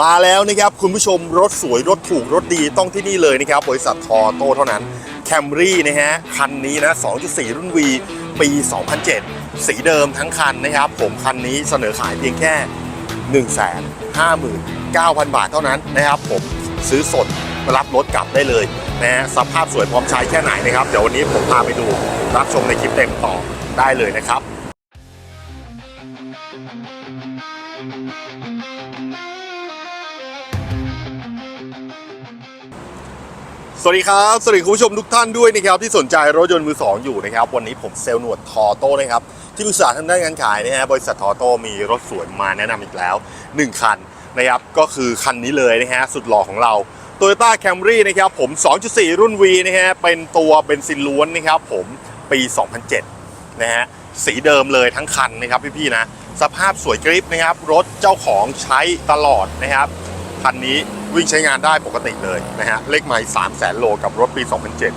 มาแล้วนะครับคุณผู้ชมรถสวยรถถูกรถดีต้องที่นี่เลยนะครับบริษัททอโต้เท่านั้นแคมรี่นะฮะคันนี้นะ 2.4 รุ่น V ปี 2007 สีเดิมทั้งคันนะครับ ผมคันนี้เสนอขายเพียงแค่ 159,000 บาทเท่านั้นนะครับผมซื้อสดรับรถกลับได้เลยนะฮะสภาพสวยพร้อมใช้แค่ไหนนะครับ เดี๋ยววันนี้ผมพาไปดูรับชมในคลิปเต็มต่อได้เลยนะครับ สวัสดีครับ สวัสดีคุณผู้ชมทุกท่านด้วยนะครับที่สนใจรถยนต์มือสองอยู่นะครับ วันนี้ผมเซลล์หนวดทอโต้นะครับ ที่ปรึกษาทางด้านการขายนะฮะบริษัททอโต้มีรถสวยมาแนะนำอีกแล้ว 1 คันนะครับก็คือคันนี้เลยนะฮะสุดหล่อของเรา Toyota Camry นะครับผม 2.4 รุ่น V นะฮะเป็นตัวเบนซินล้วนนะครับผมปี 2007 นะฮะสีเดิมเลยทั้งคันนะครับพี่ๆนะสภาพสวยกริปนะครับรถเจ้าของใช้ตลอดนะครับคันนี้ วิ่งใช้งานได้ปกติเลยนะฮะเลขไมล์3 0 0 0 0โลกับรถปี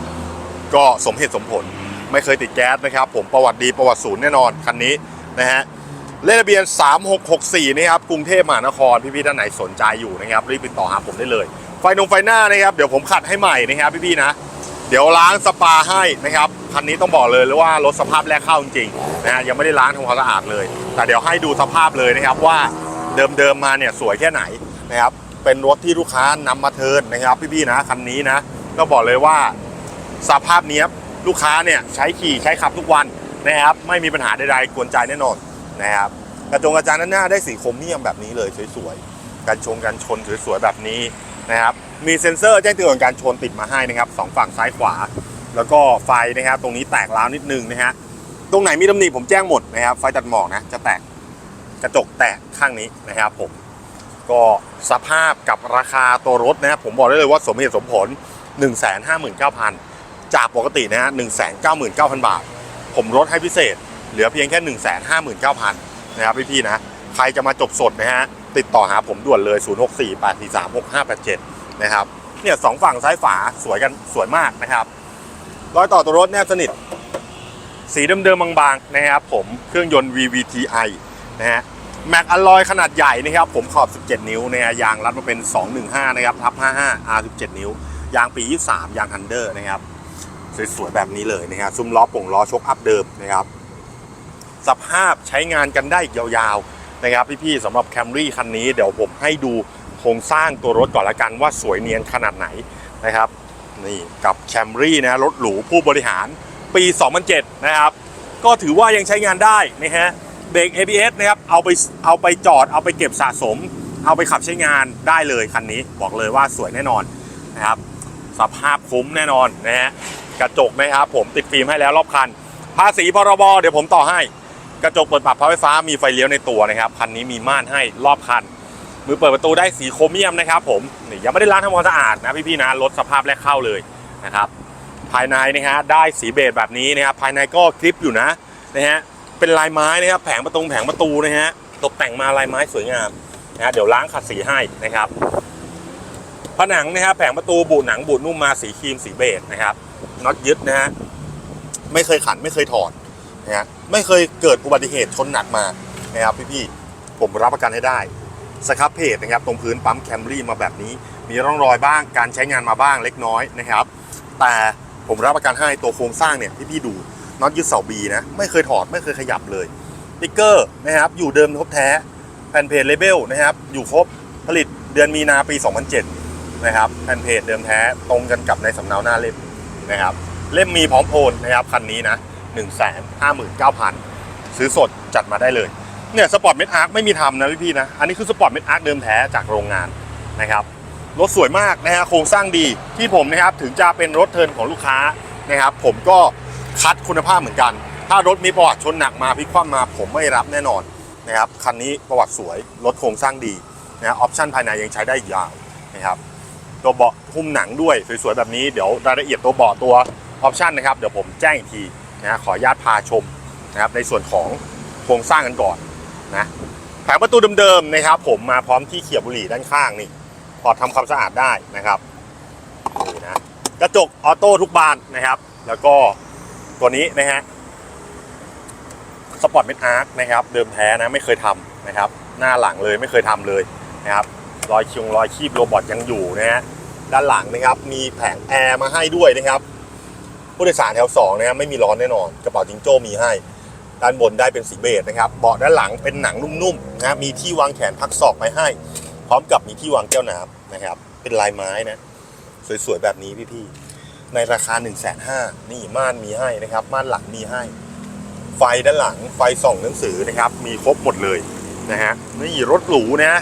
2007 ก็สมเหตุสมผลไม่เคยติดแก๊สนะครับ ผมประวัติดีประวัติศูนย์แน่นอนคันนี้นะฮะเลขทะเบียน 3664นะครับกรุงเทพมหานครพี่ๆท่านไหนสนใจอยู่นะครับรีบติดต่อหาผมได้เลย ไฟนงไฟหน้านะครับเดี๋ยวผมขัดให้ใหม่นะครับพี่ๆนะเดี๋ยวล้างสปาให้นะครับคันนี้ต้องบอกเลยเลยว่ารถสภาพแรกเข้าจริงๆนะฮะยังไม่ได้ล้างทำความสะอาดเลย แต่เดี๋ยวให้ดูสภาพเลยนะครับว่าเดิมๆมาเนี่ยสวยแค่ไหนนะครับ เป็นรถที่ลูกค้านำมาเทิร์นนะครับพี่ๆนะคันนี้นะต้องบอกเลยว่าสภาพเนี้ยลูกค้าเนี่ยใช้ขี่ใช้ขับทุกวันนะครับไม่มีปัญหาใดๆกวนใจแน่นอนนะครับกระจงกระจานด้านหน้าได้สีโครเมียมแบบนี้เลยสวยๆกันชงกันชนสวยๆแบบนี้นะครับมีเซ็นเซอร์แจ้งเตือนการชนติดมาให้นะครับสองฝั่งซ้ายขวา แล้วก็ไฟนะครับตรงนี้แตกร้าวนิดนึงนะฮะตรงไหนมีตำหนิผมแจ้งหมดนะครับไฟตัดหมอกนะจะแตกกระจกแตกข้างนี้นะครับผม ก็สภาพกับราคาตัวรถนะครับผมบอกได้เลยว่าสมเหตุสมผล 159,000 จากปกตินะฮะ199,000 บาท ผมลดให้พิเศษ เหลือเพียงแค่ 159,000 นะครับพี่ๆนะ ใครจะมาจบสดนะฮะติดต่อหาผมด่วนเลย 0648436587 นะครับเนี่ยสองฝั่งซ้ายฝาสวยกันสวยมากนะครับรอยต่อตัวรถแนบสนิท สีเดิมๆบางๆนะครับผมเครื่องยนต์ VVTi นะฮะ แม็กอลลอยขนาดใหญ่นะครับ ผมขอบ 17 นิ้วนะฮะยางรัดมาเป็น 215 นะครับทับ 55 R 17 นิ้ว ยางปี 23 ยางทันเดอร์นะครับ สวยๆ แบบนี้เลยนะครับซุ้มล้อป่งล้อชกอัพเดิมนะครับ สภาพใช้งานกันได้อีกยาวๆ นะครับ พี่ๆสำหรับ Camry คันนี้เดี๋ยวผมให้ดูโครงสร้างตัวรถก่อนละกันว่าสวยเนียนขนาดไหนนะครับ นี่กับ Camry นะรถหรูผู้บริหารปี 2007 นะครับ ก็ถือว่ายังใช้งานได้นะฮะ เบรก ABS นะครับเอาไปเอาไปจอดเอาไปเก็บสะสม เอาไปขับใช้งานได้เลยคันนี้บอกเลยว่าสวยแน่นอนนะครับสภาพคุ้มแน่นอนนะฮะกระจกนะครับผมติดฟิล์มให้แล้วรอบคัน ภาษีพรบเดี๋ยวผมต่อให้ กระจกเปิดปรับพับไฟฟ้ามีไฟเลี้ยวในตัวนะครับคันนี้มีม่านให้รอบคัน มือเปิดประตูได้สีโครเมียมนะครับผมนี่ยังไม่ได้ล้างทำความสะอาดนะพี่ๆนะรถสภาพแรกเข้าเลยนะครับภายในนะฮะได้สีเบจแบบนี้นะครับภายในก็คลิปอยู่นะนะฮะ เป็นลายไม้นะครับแผงประตูแผงประตูนะฮะตกแต่งมาลายไม้สวยงามนะฮะเดี๋ยวล้างขัดสีให้นะครับผนังนะครับแผงประตูบูดหนังบูดนุ่มมาสีครีมสีเบจนะครับน็อตยึดนะฮะไม่เคยขันไม่เคยถอดนะฮะไม่เคยเกิดอุบัติเหตุชนหนักมานะครับพี่ๆผมรับประกันให้ได้สครับเพจนะครับตรงพื้นปั๊มแคมรี่มาแบบนี้ มีร่องรอยบ้างการใช้งานมาบ้างเล็กน้อยนะครับ แต่ผมรับประกันให้ตัวโครงสร้างเนี่ยที่พี่ดู น็อตยึดเสาบีนะ ไม่เคยถอดไม่เคยขยับเลยติ๊กเกอร์นะครับ อยู่เดิมครบแท้ แผ่นเพจเลเบลนะครับ อยู่ครบผลิตเดือนมีนาปี 2007 นะครับ แผ่นเพจเดิมแท้ตรงกันกับในสำเนาหน้าเล่มนะครับ เล่มมีพร้อมโอนนะครับคันนี้นะ 1 5 9 0 0 0 ซื้อสดจัดมาได้เลย เนี่ยสปอร์ตเมดอาร์คไม่มีทำนะพี่ๆนะ อันนี้คือสปอร์ตเมดอาร์คเดิมแท้จากโรงงานนะครับรถสวยมากนะฮะโครงสร้างดีที่ผมนะครับถึงจะเป็นรถเทินของลูกค้านะครับ ผมก็ คัดคุณภาพเหมือนกัน ถ้ารถมีประวัติชนหนักมาพลิกคว่ำมาผมไม่รับแน่นอนนะครับคันนี้ประวัติสวยรถโครงสร้างดีนะออปชั่นภายในยังใช้ได้อีกยาวนะครับตัวเบาะหุ้มหนังด้วยสวยๆแบบนี้เดี๋ยวรายละเอียดตัวเบาะตัวออปชั่นนะครับเดี๋ยวผมแจ้งอีกทีนะขออนุญาตพาชมนะครับในส่วนของโครงสร้างกันก่อนนะแผงประตูเดิมๆนะครับ ผมมาพร้อมที่เขียบบุหรี่ด้านข้างนี่พอทำความสะอาดได้นะครับนี่นะกระจกออโต้ทุกบานนะครับ แล้วก็ ตัวนี้นะฮะสปอร์ตเมดอาร์คนะครับ เดิมแท้นะไม่เคยทำนะครับ หน้าหลังเลยไม่เคยทำเลยนะครับรอยคิวรอยคีบโรบอทยังอยู่นะฮะด้านหลังนะครับ มีแผงแอร์มาให้ด้วยนะครับผู้โดยสารแถว2นะครับไม่มีร้อนแน่นอนกระเป๋าจิงโจ้มีให้ ด้านบนได้เป็นสีเบจนะครับเบาะด้านหลังเป็นหนังนุ่มๆนะครับมีที่วางแขนพักศอกไว้ให้ พร้อมกับมีที่วางแก้วน้ำนะครับ เป็นลายไม้นะ สวยๆแบบนี้พี่ๆ ในราคา 1 5 0 0 0นี่ม่านมีให้นะครับ ม่านหลังมีให้ ไฟด้านหลังไฟส่องหนังสือนะครับ มีครบหมดเลยนะฮะนี่รถหรูนะ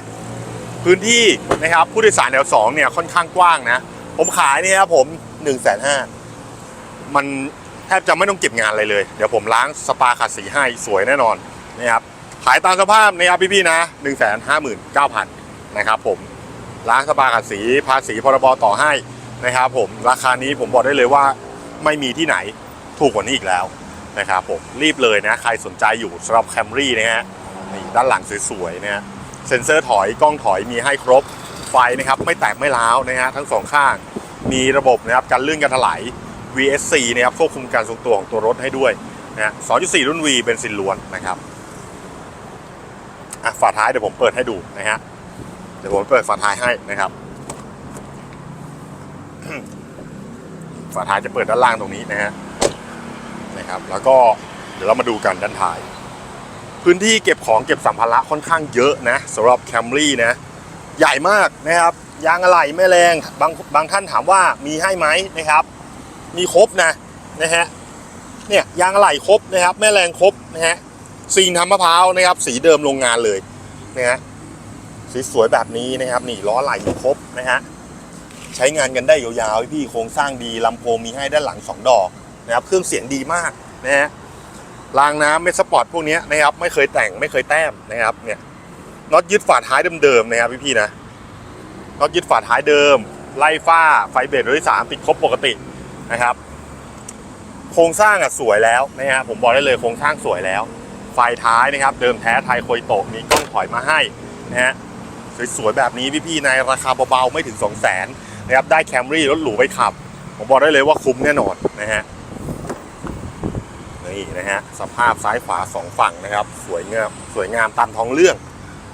พื้นที่นะครับผู้โดยสารแถวสองเนี่ยค่อนข้างกว้างนะ ผมขายเนี่ยครับผม1นึ่งแสนห้ามันแทบจะไม่ต้องเก็บงานอะไรเลย เดี๋ยวผมล้างสปาขัดสีให้สวยแน่นอนนะครับขายตามสภาพนะครับพี่ๆนะ1นึ่งแสนห้าหมื่นเก้าพันนะครับผมล้างสปาขัดสีภาษีพรบต่อให้ นะครับผมราคานี้ผมบอกได้เลยว่าไม่มีที่ไหนถูกกว่านี้อีกแล้วนะครับผมรีบเลยนะใครสนใจอยู่สำหรับแคมรี่นะฮะนี่ด้านหลังสวยๆนะฮะเซ็นเซอร์ถอยกล้องถอยมีให้ครบไฟนะครับไม่แตกไม่ร้าวนะฮะทั้งสองข้างมีระบบนะครับการลื่นการถลาย VSC นะครับควบคุมการทรงตัวของตัวรถให้ด้วยนะฮะ2.4 รุ่น V เป็นซินล้วนนะครับอะฝาท้ายเดี๋ยวผมเปิดให้ดูนะฮะเดี๋ยวผมเปิดฝาท้ายให้นะครับ ฝาท้ายจะเปิดด้านล่างตรงนี้นะฮะนะครับ แล้วก็เดี๋ยวเรามาดูกันด้านท้าย พื้นที่เก็บของเก็บสัมภาระค่อนข้างเยอะนะสำหรับแคมรี่นะ ใหญ่มากนะครับยางอะไหล่แม่แรงบางบางท่านถามว่ามีให้ไหมนะครับ มีครบนะนะฮะเนี่ยยางอะไหล่ครบนะครับ แม่แรงครบนะฮะซีนทำมะพร้าวนะครับ สีเดิมโรงงานเลยนะฮะสีสวยแบบนี้นะครับ นี่ล้อไหล่ครบนะฮะ ใช้งานกันได้ยาวๆพี่โครงสร้างดีลำโพงมีให้ด้านหลังสองดอกนะครับเครื่องเสียงดีมากนะฮะรางน้ำเมสปอร์ตพวกนี้นะครับไม่เคยแต่งไม่เคยแต้มนะครับเนี่ยน็อตยึดฝาท้ายเดิมๆนะครับพี่ๆนะน็อตยึดฝาท้ายเดิม ไล่ฝ้าไฟเบรกโดยสารติดครบปกตินะครับ โครงสร้างอะสวยแล้วนะฮะผมบอกได้เลยโครงสร้างสวยแล้ว ไฟท้ายนะครับ เดิมแท้ไทยโคยโตมีกล้องถอยมาให้นะฮะสวยๆแบบนี้พี่ๆในราคาเบาๆไม่ถึง 2 0 0 0 0 นะครับได้แคมรี่รถหรูไปขับ ผมบอกได้เลยว่าคุ้มแน่นอนนะฮะนี่นะฮะสภาพซ้ายขวาสองฝั่งนะครับ สวยงามสวยงามตามท้องเรื่อง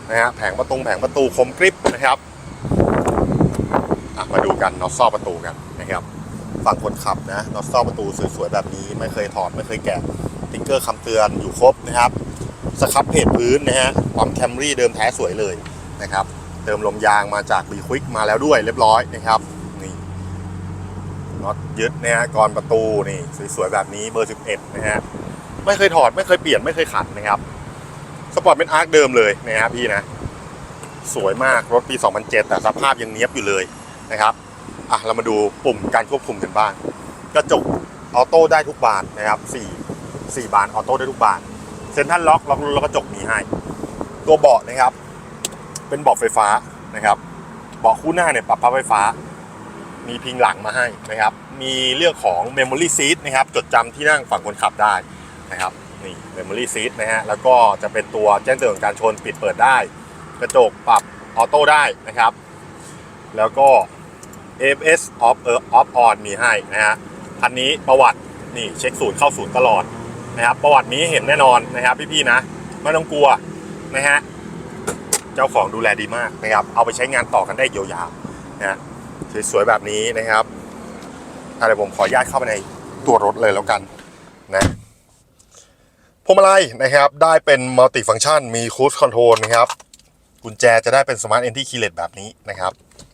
นะฮะแผงประตูแผงประตูคมกริบนะครับมาดูกันน็อตซ่อประตูกันนะครับฝั่งคนขับนะน็อตซ่อประตูสวยๆแบบนี้ไม่เคยถอดไม่เคยแกะติ๊กเกอร์คำเตือนอยู่ครบนะครับสครับเพจพื้นนะฮะปั๊มแคมรี่เดิมแท้สวยเลยนะครับ เติมลมยางมาจากบีควิกมาแล้วด้วยเรียบร้อยนะครับนี่น็อตยึดนะฮะกรอนประตูนี่สวยๆแบบนี้เบอร์ 11 นะฮะไม่เคยถอดไม่เคยเปลี่ยนไม่เคยขัดนะครับสปอร์ตเป็นอาร์คเดิมเลยนะฮะพี่นะ สวยมากรถปี 2007 แต่สภาพยังเนี้ยบอยู่เลยนะครับอะเรามาดูปุ่มการควบคุมกันบ้างกระจกออโต้ได้ทุกบานนะครับ4 4บานออโต้ได้ทุกบานเซ็นทรัลล็อกล็อกแล้วกระจกมีให้ ตัวเบาะนะครับ เป็นเบาะไฟฟ้านะครับเบาะคู่หน้าเนี่ยปรับพับไฟฟ้า มีพิงหลังมาให้นะครับ มีเรื่องของ Memory Seat นะครับ จดจำที่นั่งฝั่งคนขับได้นะครับนี่ Memory Seat นะฮะแล้วก็จะเป็นตัวแจ้งเตือนการชนปิดเปิดได้ กระจกปรับออโต้ได้นะครับ แล้วก็ AFS off off on มีให้นะฮะคันนี้ประวัตินี่เช็คศูนย์เข้าศูนย์ตลอดนะครับ ประวัตินี้เห็นแน่นอนนะครับพี่ๆนะไม่ต้องกลัวนะฮะ เจ้าของดูแลดีมากนะครับ เอาไปใช้งานต่อกันได้ยาวๆนะฮะสวยๆแบบนี้นะครับอะเดี๋ยวผมขออนุญาตเข้าไปในตัวรถเลยแล้วกันนะพวงมาลัยนะครับ ได้เป็นมัลติฟัง c t ชันมีคู i คอนโทรลนะครับ กุญแจจะได้เป็นสมาร์ทเอนที่คีเลตแบบนี้นะครับ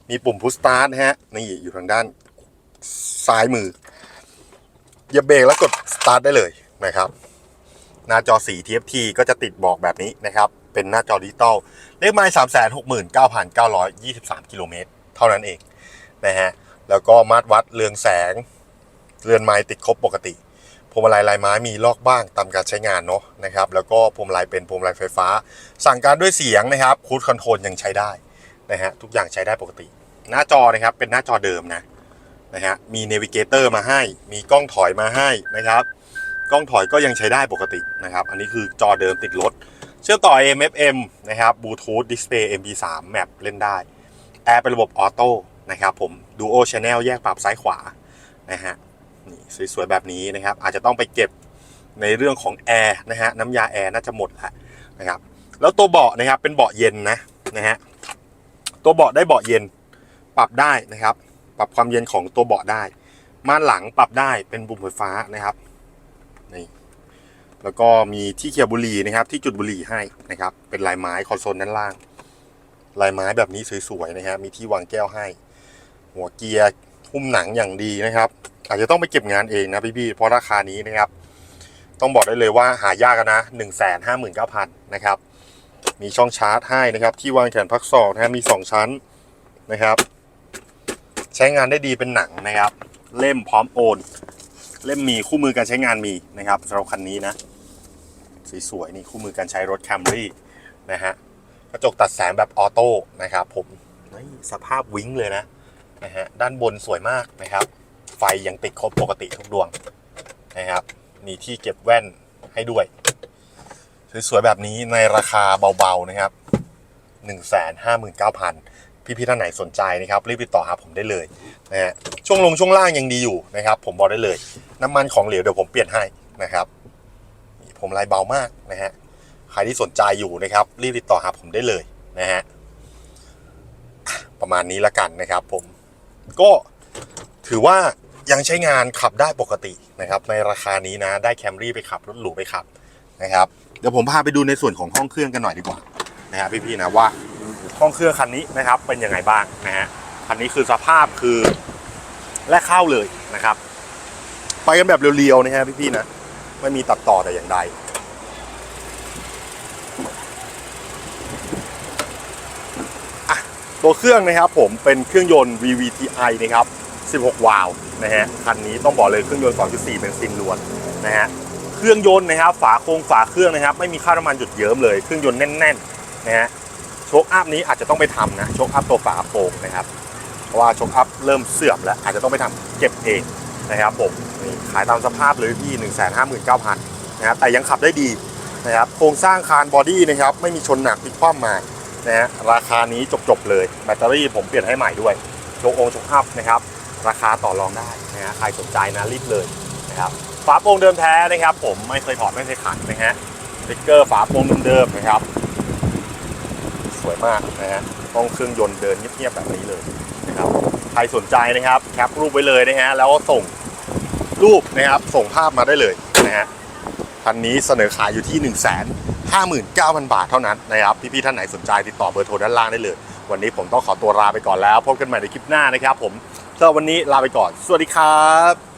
มีปุ่มพุ s สตาร์ทนะฮะนี่อยู่ทางด้านซ้ายมือเหยียบเบรกแล้วกดสตาร์ทได้เลยนะครับ หน้าจอสี TFT ก็จะติดบอกแบบนี้นะครับ เป็นหน้าจอดิจิตอลเลขไมล์สามแสนหกหมื่นเก้าพันเก้าร้อยยี่สิบสามกิโลเมตรเท่านั้นเองนะฮะแล้วก็มาตรวัดเรืองแสง เรือนไม้ติดครบปกติพวงมาลัยลายไม้มีลอกบ้างตามการใช้งานเนาะนะครับ แล้วก็พวงมาลัยเป็นพวงมาลัยไฟฟ้า สั่งการด้วยเสียงนะครับคูดคอนโทรลยังใช้ได้นะฮะทุกอย่างใช้ได้ปกติ หน้าจอนะครับเป็นหน้าจอเดิมนะนะฮะมีเนวิเกเตอร์มาให้ มีกล้องถอยมาให้นะครับ กล้องถอยก็ยังใช้ได้ปกตินะครับ อันนี้คือจอเดิมติดรถ เชื่อมต่อ AM FM นะครับบลูทูธดิสเพย์ MP3 แมปเล่นได้ แอร์เป็นระบบออโต้นะครับผม Duo Channel แยกปรับซ้ายขวานะฮะนี่สวยๆแบบนี้นะครับ อาจจะต้องไปเก็บในเรื่องของแอร์นะฮะน้ำยาแอร์น่าจะหมดแล้วนะครับ แล้วตัวเบาะนะครับเป็นเบาะเย็นนะนะฮะตัวเบาะได้เบาะเย็นปรับได้นะครับ ปรับความเย็นของตัวเบาะได้ ม่านหลังปรับได้เป็นปุ่มไฟฟ้านะครับนี่ แล้วก็มีที่เคียบุหรี่นะครับ ที่จุดบุหรี่ให้นะครับ เป็นลายไม้คอนโซลด้านล่าง ลายไม้แบบนี้สวยๆนะครับมีที่วางแก้วให้ หัวเกียร์หุ้มหนังอย่างดีนะครับ อาจจะต้องไปเก็บงานเองนะพี่ๆเพราะราคานี้นะครับ ต้องบอกได้เลยว่าหายากอะนะ 1 5 9 0 0 0นะครับ มีช่องชาร์จให้นะครับ ที่วางแขนพักศอกนะฮะมี2ชั้นนะครับ ใช้งานได้ดีเป็นหนังนะครับ เล่มพร้อมโอนเล่มมีคู่มือการใช้งานมีนะครับสำหรับคันนี้นะ สวยๆนี่คู่มือการใช้รถ Camry นะฮะกระจกตัดแสงแบบออโต้นะครับผมนี่สภาพวิ้งเลยนะนะฮะด้านบนสวยมากนะครับ ไฟยังติดครบปกติทุกดวงนะครับมีที่เก็บแว่นให้ด้วย สวยๆแบบนี้ในราคาเบาๆนะครับ159,000 พี่ๆท่านไหนสนใจนะครับ รีบติดต่อหาผมได้เลยนะฮะช่วงลงช่วงล่างยังดีอยู่นะครับ ผมบอกได้เลย น้ำมันของเหลวเดี๋ยวผมเปลี่ยนให้นะครับ ผมลายเบามากนะฮะใครที่สนใจอยู่นะครับ รีบติดต่อหาผมได้เลยนะฮะประมาณนี้ละกันนะครับผมก็ถือว่ายังใช้งานขับได้ปกตินะครับ ในราคานี้นะ ได้แคมรี่ไปขับรถหรูไปขับนะครับ เดี๋ยวผมพาไปดูในส่วนของห้องเครื่องกันหน่อยดีกว่านะฮะพี่ๆนะว่าห้องเครื่องคันนี้นะครับ เป็นยังไงบ้างนะฮะคันนี้คือสภาพคือแรกเข้าเลยนะครับ ไปกันแบบเรียวๆนะฮะพี่ๆนะ ไม่มีตัดต่อแต่อย่างใดอะตัวเครื่องนะครับผมเป็นเครื่องยนต์ VVTi นะครับ 16 วาล์วนะฮะ คันนี้ต้องบอกเลยเครื่องยนต์ 2.4 เป็นซินล้วนนะฮะ เครื่องยนต์นะครับ ฝาโครงฝาเครื่องนะครับ ไม่มีค่าน้ำมันจุดเยิ้มเลย เครื่องยนต์แน่นๆนะฮะ โชคอัพนี้อาจจะต้องไปทำนะ โชคอัพตัวฝาโปรงนะครับ เพราะว่าโชคอัพเริ่มเสื่อมแล้วอาจจะต้องไปทำเก็บเอง นะครับผมขายตามสภาพเลยที่ 1 5 9 0 0 0นะครับแต่ยังขับได้ดีนะครับโครงสร้างคานบอดี้นะครับไม่มีชนหนักพลิกคว่ำมานะฮะราคานี้จบๆเลยแบตเตอรี่ผมเปลี่ยนให้ใหม่ด้วยโชคองโชคอัพนะครับ ราคาต่อรองได้นะฮะใครสนใจนะรีบเลยนะครับฝาโปร่งเดิมแท้นะครับ ผมไม่เคยถอดไม่เคยขัดนะฮะสติ๊กเกอร์ฝาโปร่งเดิมๆนะครับ สวยมากนะฮะต้องเครื่องยนต์เดินเงียบๆแบบนี้เลยนะครับใครสนใจนะครับแคปรูปไว้เลยนะฮะแล้วก็ส่ง รูปนะครับ ส่งภาพมาได้เลยนะฮะคันนี้เสนอขายอยู่ที่ 1 5 9 0 0 0 บาทเท่านั้นนะครับ พี่ๆท่านไหนสนใจติดต่อเบอร์โทรด้านล่างได้เลย วันนี้ผมต้องขอตัวลาไปก่อนแล้ว พบกันใหม่ในคลิปหน้านะครับผมสำหรับวันนี้ลาไปก่อน สวัสดีครับ